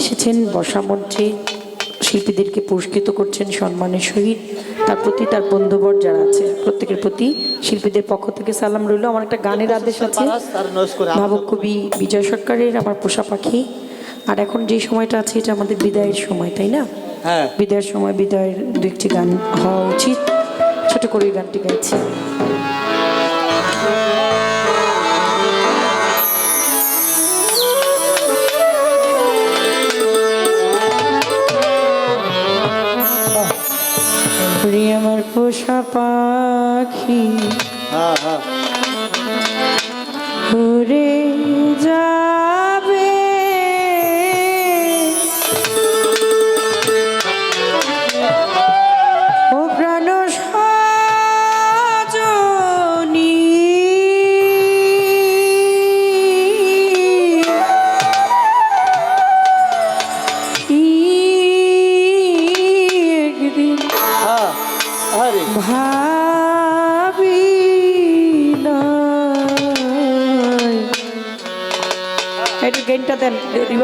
এসেছেন বর্ষা মঞ্চে শিল্পীদেরকে পুরস্কৃত করছেন সম্মানের সহিত। তার প্রতি তার বন্ধুবর যারা আছে প্রত্যেকের প্রতি শিল্পীদের পক্ষ থেকে সালাম রইল। আমার একটা গানের আদেশ আছে। ভাবক কবি বিজয় সরকারের আমার পোষা পাখি। আর এখন যে সময়টা আছে এটা আমাদের বিদায়ের সময় তাই না? হ্যাঁ। বিদায়ের সময় বিদায়ের দু একটি গান হওয়া উচিত। ছোট করে গানটি গাইছি।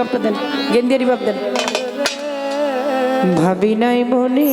রিভাবটা দেন গেন দিয়ে রিভাব দেন। ভাবি নাই মনে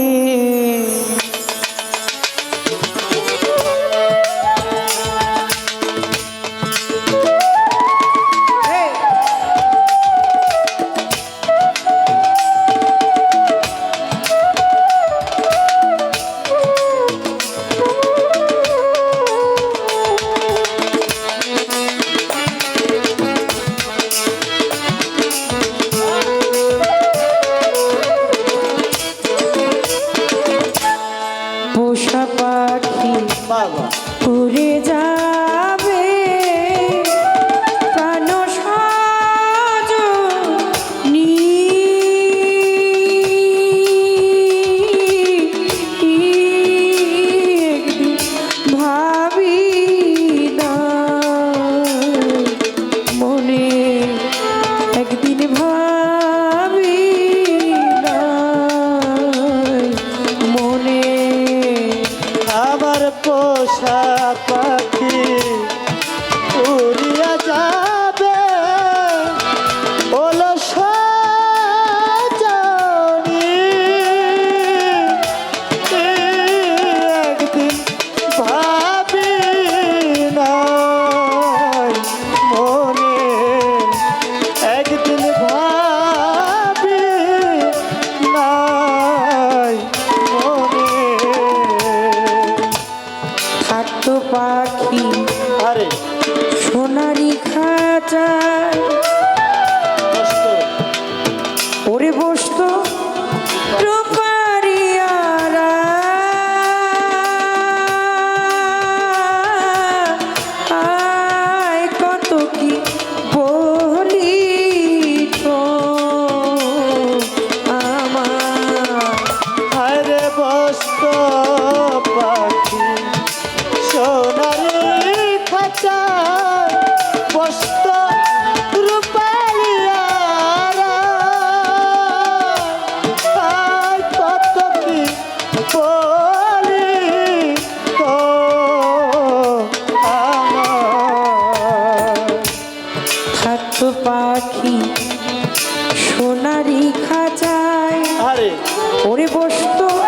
ওরে বসতো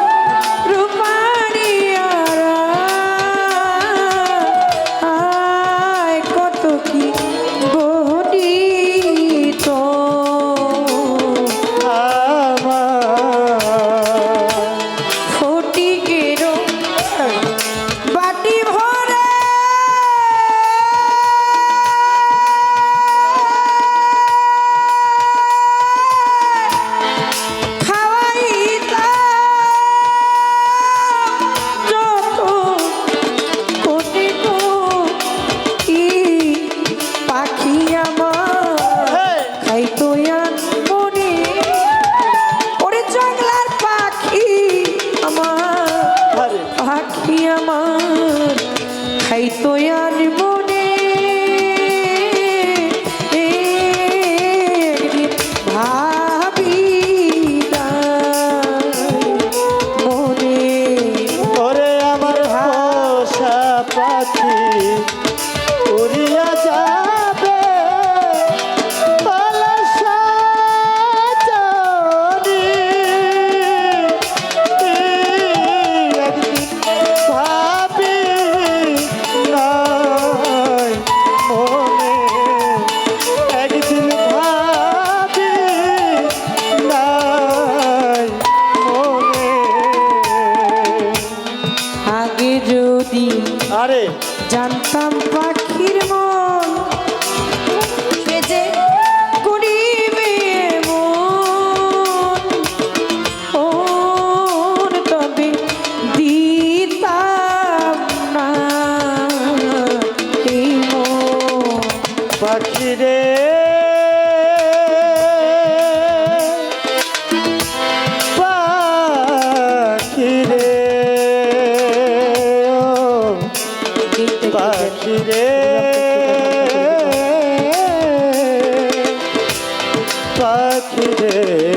তো আর পাখিরে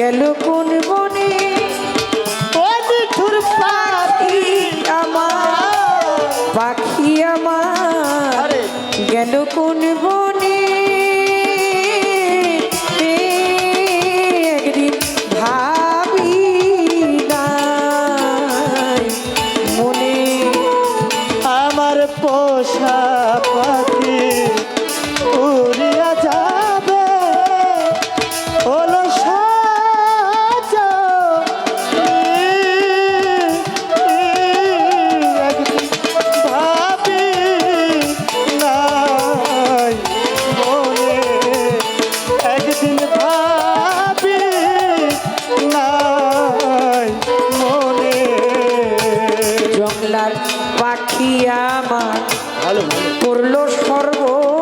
গেল পাখি আমার। ভালো ভালো।